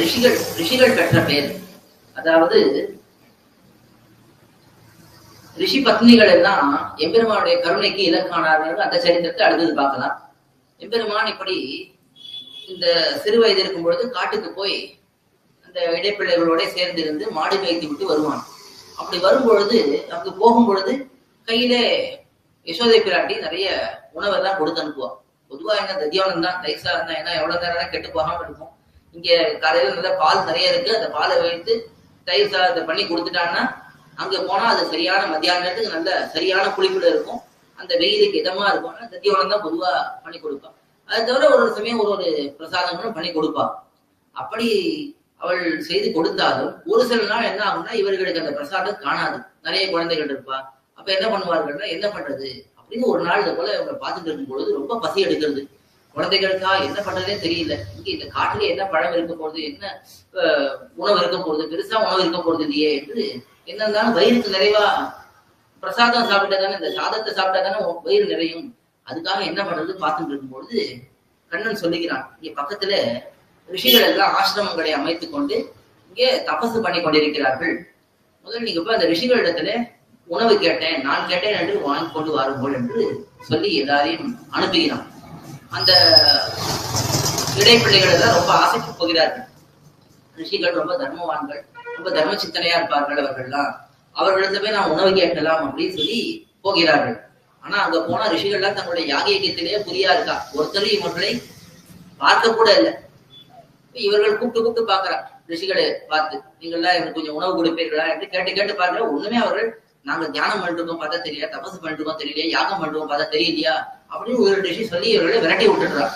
ரிஷிகள் ரிஷிகள் பெற்ற பேர். அதாவது ரிஷி பத்னிகள் எல்லாம் எம்பெருமானுடைய கருணைக்கு இலக்கானார்கள் அந்த சரித்திரத்தை அடுத்தது பார்க்கலாம். எம்பெருமான் இப்படி இந்த சிறு வயது இருக்கும் பொழுது காட்டுக்கு போய் அந்த இடைப்பிள்ளைகளோட சேர்ந்து இருந்து மாடு மேய்த்து விட்டு வருவான். அப்படி வரும் பொழுது அங்கு போகும் பொழுது கையிலே யசோதை பிராட்டி நிறைய உணவெல்லாம் கொடுத்து அனுப்புவான். பொதுவா என்ன தத்தியானம் தான் ரைஸா இருந்தா ஏன்னா எவ்வளவு நேரம் கெட்டு போகாம இருக்கும். இங்க காலையில நல்ல பால் நிறைய இருக்கு. அந்த பாலை வைத்து தயிர் சாதத்தை பண்ணி கொடுத்துட்டாங்கன்னா அங்க போனா அது சரியான மத்தியான நேரத்துக்கு நல்ல சரியான புளிப்புல இருக்கும். அந்த வெயிலுக்கு இதமா இருக்கும். ஆனா தத்தியானம் தான் பொதுவா பண்ணி கொடுப்பா. அது தவிர ஒரு ஒரு சமயம் ஒரு ஒரு பிரசாதங்களும் பண்ணி கொடுப்பா. அப்படி அவள் செய்து கொடுத்தாலும் ஒரு சில நாள் என்ன ஆகும்னா இவர்களுக்கு அந்த பிரசாதம் காணாது. நிறைய குழந்தைகள் இருப்பா. அப்ப என்ன பண்ணுவார்கள்னா என்ன பண்றது? அப்படின்னு ஒரு நாள் இது போல இவங்க பார்த்துட்டு இருக்கும் பொழுது ரொம்ப பசி எடுக்கிறது. குழந்தைகளுக்கா என்ன பண்றதே தெரியல. இங்க இந்த காட்டுல என்ன பழம் இருக்க போறது என்ன உணவு இருக்க போறது பெருசா உணவு இருக்க போறது இல்லையே என்று என்ன இருந்தாலும் வயிறுக்கு நிறைவா பிரசாதம் சாப்பிட்டா தானே இந்த சாதத்தை சாப்பிட்டா தானே வயிறு நிறையும். அதுக்காக என்ன பண்றது பார்த்துட்டு இருக்கும்பொழுது கண்ணன் சொல்லுகிறான் இங்க பக்கத்துல ரிஷிகள் எல்லாம் ஆசிரமங்களை அமைத்துக் கொண்டு இங்கே தபசு பண்ணி கொண்டிருக்கிறார்கள். முதல்ல நீங்க போய் அந்த ரிஷிகளிடத்துல உணவு கேட்டேன் நான் கேட்டேன் என்று வாங்கி கொண்டு வாருங்கள் என்று சொல்லி எல்லாரையும் அனுப்புகிறான். அந்த இடைப்பிள்ளைகள் எல்லாம் ரொம்ப ஆசைக்கு போகிறார்கள். ரிஷிகள் ரொம்ப தர்மவான்கள் ரொம்ப தர்ம சிந்தனையா இருப்பார்கள் அவர்கள்லாம். அவர்களிடத்துல போய் நான் உணவு கேட்கலாம் அப்படின்னு சொல்லி போகிறார்கள். ஆனா அங்க போனா ரிஷிகள்லாம் தங்களுடைய யாகியத்திலேயே புரியா இருக்கா? ஒருத்தரும் இவர்களை பார்க்க கூட இல்லை. இவர்கள் கூப்பிட்டு கூப்பிட்டு பாக்குறா ரிஷிகளை பார்த்து நீங்கள்லாம் எனக்கு கொஞ்சம் உணவு கொடுப்பீர்களா என்று கேட்டு கேட்டு பாக்குற ஒண்ணுமே அவர்கள் நாங்க தியானம் பண்ணிருக்கோம் பார்த்தா தெரியல. தபசு பண்ணிருக்கோம் தெரியலையா. யாகம் பண்ணிருக்கோம் பார்த்தா தெரியலையா? அப்படின்னு ஒரு ரிஷி சொல்லி இவர்களை விரட்டி விட்டுடுறா